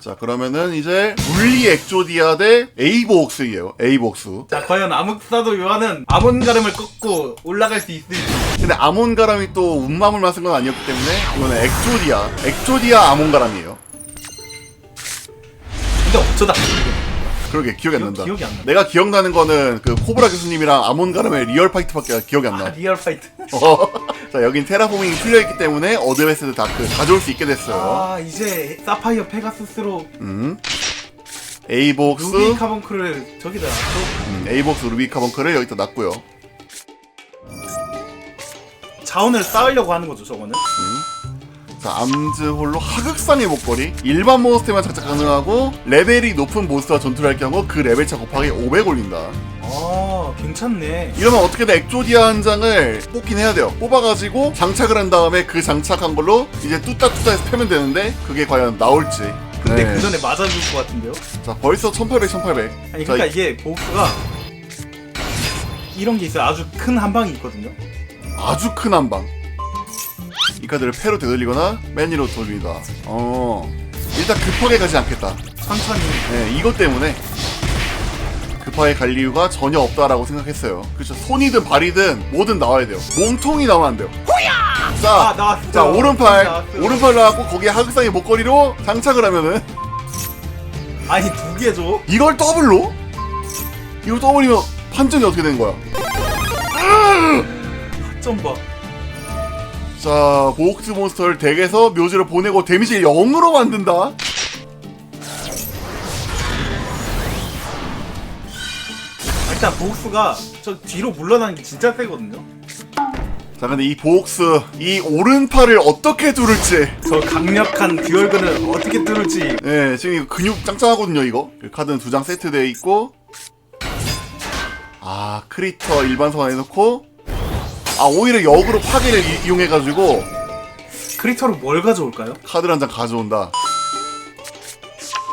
자 그러면은 이제 물리 엑조디아 대 에이보옥스예요. 에이보옥스. 자 과연 암흑사도 요한은 아몬가름을 꺾고 올라갈 수 있을지. 근데 아몬가람이 또 운마물만 쓴 건 아니었기 때문에 이거는 엑조디아 엑조디아 아몬가람이에요. 근데 어쩌다 그러게 기억이 안 기억- 난다. 기억이 안 나. 내가 기억나는 거는 그 코브라 교수님이랑 아몬가람의 리얼 파이트밖에 기억이 안 아 나. 리얼 파이트. 어. 자 여긴 테라포밍이 풀려있기 때문에 어드베스드 다크 가져올 수 있게 됐어요. 아 이제 사파이어 페가수스로 음. 에이복스. 루비 카본크를 저기다 또 음, 에이복스 루비 카본크를 여기다 놨고요. 자원을 쌓으려고 하는 거죠 저거는? 자 암즈홀로 하극상의 목걸이. 일반 몬스터만 장착 가능하고 레벨이 높은 몬스터와 전투를 할 경우 그 레벨 차 곱하기 500 올린다. 아 괜찮네. 이러면 어떻게든 엑조디아 한 장을 뽑긴 해야 돼요. 뽑아가지고 장착을 한 다음에 그 장착한 걸로 이제 뚜따뚜따 해서 패면 되는데 그게 과연 나올지. 근데 네. 그 전에 맞아줄 것 같은데요? 자 벌써 1800 1800 아니 자, 그러니까 이게 보스가 이런 게 있어요. 아주 큰 한 방이 있거든요. 아주 큰 한방. 이 카드를 패로 되돌리거나 맨위로 돌리다. 어. 일단 급하게 가지 않겠다. 천천히. 네, 이것 때문에 급하게 갈 이유가 전혀 없다라고 생각했어요. 그렇죠. 손이든 발이든 뭐든 나와야 돼요. 몸통이 나오면 안 돼요. 자, 아 나왔어 자 오른팔. 나왔어요. 오른팔 나왔고 거기에 하극상의 목걸이로 장착을 하면은 아니 두 개죠 이걸 더블로? 이걸 더블이면 판정이 어떻게 되는 거야? 점 봐. 자 보옥스 몬스터를 덱에서 묘지로 보내고 데미지를 0으로 만든다 일단 보스가 저 뒤로 물러나는 게 진짜 세거든요. 자 근데 이 보옥스 이 오른팔을 어떻게 두를지. 저 강력한 듀얼근을 어떻게 뚫을지. 예 지금 이거 근육 짱짱하거든요 이거. 그 카드는 두 장 세트되어 있고. 아 크리터 일반 소환 해놓고. 아 오히려 역으로 파괴를 이- 이용해가지고. 크리터로 뭘 가져올까요? 카드를 한장 가져온다.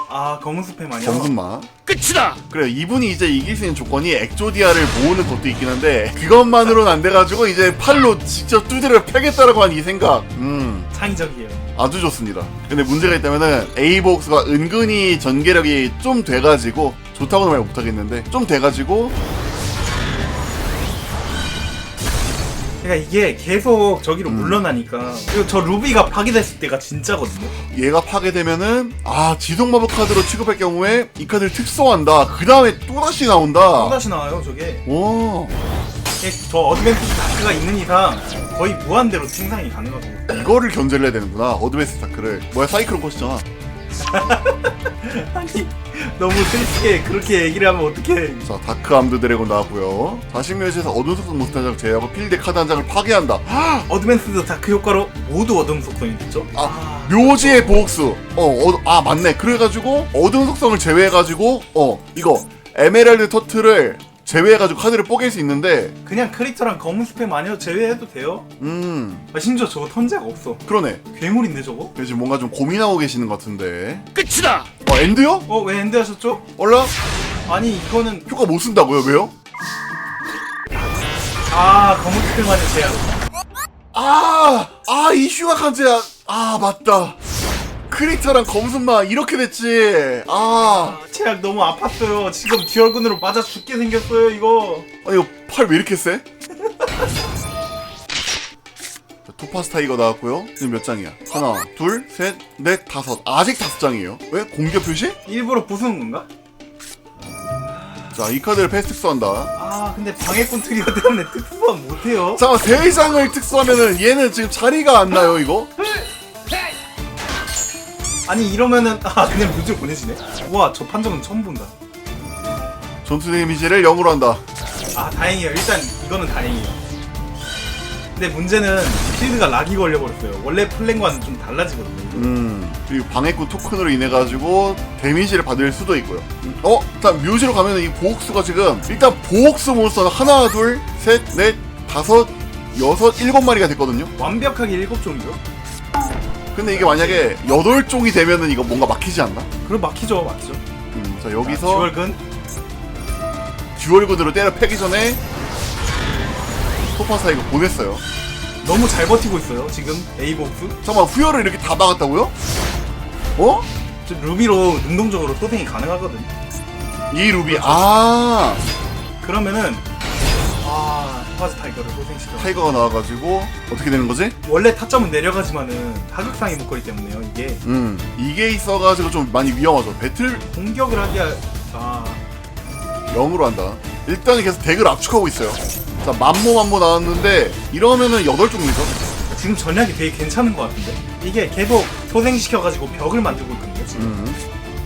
아 검은 스팸 아니야? 검순마 끝이다! 그래요. 이분이 이제 이길 수 있는 조건이 엑조디아를 모으는 것도 있긴 한데 그것만으로는 안 돼가지고 이제 팔로 직접 두드려 패겠다라고 한 이 생각. 음. 창의적이에요. 아주 좋습니다. 근데 문제가 있다면은 에이복스가 은근히 전개력이 좀 돼가지고 좋다고는 말 못하겠는데 좀 돼가지고 그러니까 이게 계속 저기로 물러나니까. 그리고 저 루비가 파괴됐을 때가 진짜거든요. 얘가 파괴되면은 아 지속 마법 카드로 취급할 경우에 이 카드를 특성한다. 그 다음에 또 다시 나온다. 또다시 나와요 저게. 오. 이게 저 어드밴스 다크가 있는 이상 거의 무한대로 생산이 가능하고. 이거를 견제를 해야 되는구나 어드베스 다크를. 뭐야 사이클론 컷이잖아. 아니 너무 슬프게 그렇게 얘기를 하면 어떡해 자 다크 암드 드래곤 나왔고요 자식 묘지에서 어둠 속성 몬스터 한장 제외하고 필드 카드 한 장을 파괴한다 어드밴스드 다크 효과로 모두 어둠 속성이 됐죠? 아, 묘지의 보옥스. 어, 어, 아, 맞네. 그래가지고, 어두운 속성을 제외해가지고, 어, 이거, 에메랄드 터트를 제외해가지고 카드를 뽀갤 수 있는데, 그냥 크리터랑 검은 스팸 아니어도 제외해도 돼요? 음, 아, 심지어 저거 턴제가 없어 그러네. 괴물인데 저거? 그래서 지금 뭔가 좀 고민하고 계시는 것 같은데. 끝이다! 어, 엔드요? 어 왜 엔드 하셨죠? 얼라? 아니 이거는 효과 못 쓴다고요? 왜요? 아 검은 스팸만의 제약 아! 아, 이슈가 칸제야. 아, 맞다. 크리터랑 검순마 이렇게 됐지. 아, 아, 제약 너무 아팠어요 지금 듀얼군으로 맞아 죽게 생겼어요 이거 아 이거 팔 왜 이렇게 세? 자, 토파스 타 이거 나왔고요. 지금 몇 장이야? 하나, 둘, 셋, 넷, 다섯. 아직 다섯 장이에요. 왜? 공격 표시? 일부러 부수는 건가? 자, 이 카드를 패스 특수한다. 아 근데 방해꾼 트리거 때문에 특수한 못해요 잠깐 세 장을 특수하면은 얘는 지금 자리가 안 나요, 이거? 아니 이러면은 아 그냥 뮤즈 보내시네 우와 저 판정은 처음 본다 전투 데미지를 0으로 한다. 아 다행이에요 일단 이거는 다행이에요 근데 문제는 필드가 락이 걸려버렸어요 원래 플랜과는 좀 달라지거든요 이거. 음, 그리고 방해꾼 토큰으로 인해 가지고 데미지를 받을 수도 있고요. 음, 어? 일단 묘지로 가면은 이 보옥수가 지금 일단 보옥수 몬스터는 하나, 둘, 셋, 넷, 다섯, 여섯, 일곱 마리가 됐거든요. 완벽하게 일곱 종이죠 근데 이게 만약에 여덟 종이 되면은 이거 뭔가 막히지 않나? 그럼 막히죠 막히죠 음, 자 자, 여기서 듀얼근 듀얼군으로 때려 패기 전에 토파사 이거 보냈어요. 너무 잘 버티고 있어요 지금 에이복스 잠깐만 후열을 이렇게 다 박았다고요? 어? 저 루비로 능동적으로 소생이 가능하거든. 이 루비 아 그러면은 아 토파즈 타이거를 소생시켜. 타이거가 나와가지고 어떻게 되는 거지? 원래 타점은 내려가지만은 하극상이 묶어있기 때문에요. 이게 음 이게 있어가지고 좀 많이 위험하죠. 배틀 공격을 하기야 아 0으로 한다. 일단은 계속 덱을 압축하고 있어요. 자 만모 만모 나왔는데 이러면은 8종류죠. 지금 전략이 되게 괜찮은 것 같은데 이게 계속 소생시켜가지고 벽을 만들고 있거든요. 지금. 음.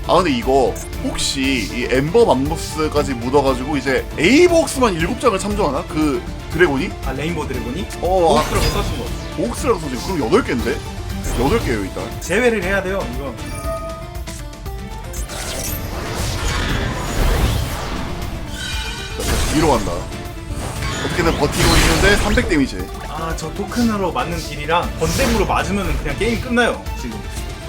아 근데 이거 혹시 이 엠버 맘모스까지 묻어가지고 이제 에이복스만 7장을 참조하나? 그 드래곤이? 아 레인보우 드래곤이 어, 아, 보스라고 써준 거. 보옥스라고 써지 그럼 8개인데? 8개예요 일단. 제외를 해야 돼요. 이거 자, 다시 위로 간다. 어떻게든 버티고 있는데 300 데미지. 아 저 토큰으로 맞는 딜이랑 번댐으로 맞으면은 그냥 게임 끝나요. 지금.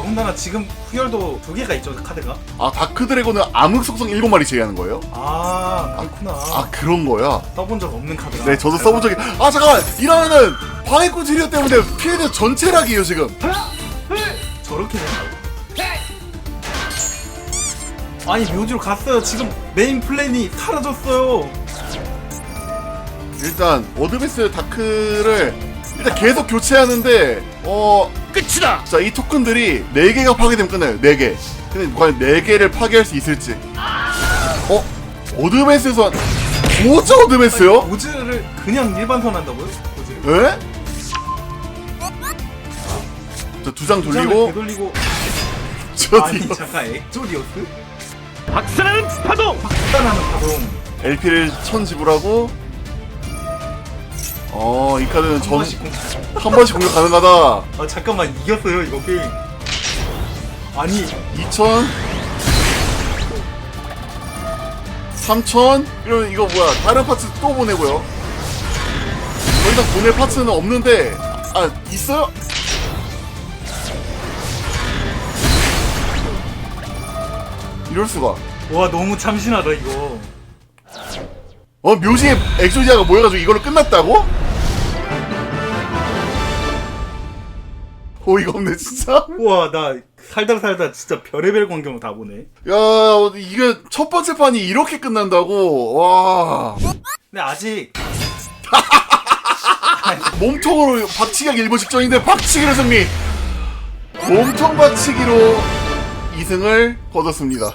더군다나 지금 후열도 두 개가 있죠 카드가. 아 다크 드래곤은 암흑 속성 7마리 제외하는 거예요? 아 그렇구나. 아 그런 거야? 써본 적 없는 카드라. 네 저도 써본 적이 아 잠깐만 이러면은 방해꾼 지리오 때문에 피해자 전체락이에요 지금 저렇게 된다고. 아니 묘지로 갔어요. 지금 메인 플랜이 사라졌어요. 일단 워드베스 다크를 일단 계속 교체하는데 어 끝이다 자 이 토큰들이 4개가 파괴되면 끝나요 4개 근데 과연 4개를 파괴할 수 있을지 어? 워드베스에서 진짜 워드베스요? 오즈를 그냥 일반 선 한다고요? 오즈를? 에? 자 두 장 돌리고 돌리고 저 아니 뒤로 잠깐 엑조디오스? 박살나는 파동! 박살나는 파동 LP를 천 지불하고 어 이 카드는 한 전, 번씩 공... 한 번씩 공격 가능하다. 아 잠깐만 이겼어요 이거 게임. 아니. 2천? 3천? 이러면 이거 뭐야 다른 파츠 또 보내고요. 더 이상 보낼 파츠는 없는데 아 있어요? 이럴 수가. 와 너무 참신하다 이거 어 묘지에 엑소디아가 모여가지고 이걸로 끝났다고? 어이가 없네 진짜? 우와 나 살다 살다 진짜 별의별 광경 다 보네. 야 이게 첫 번째 판이 이렇게 끝난다고? 와. 근데 아직 몸통으로 박치기가 일보 직전인데 박치기로 승리! 몸통 박치기로 2승을 거뒀습니다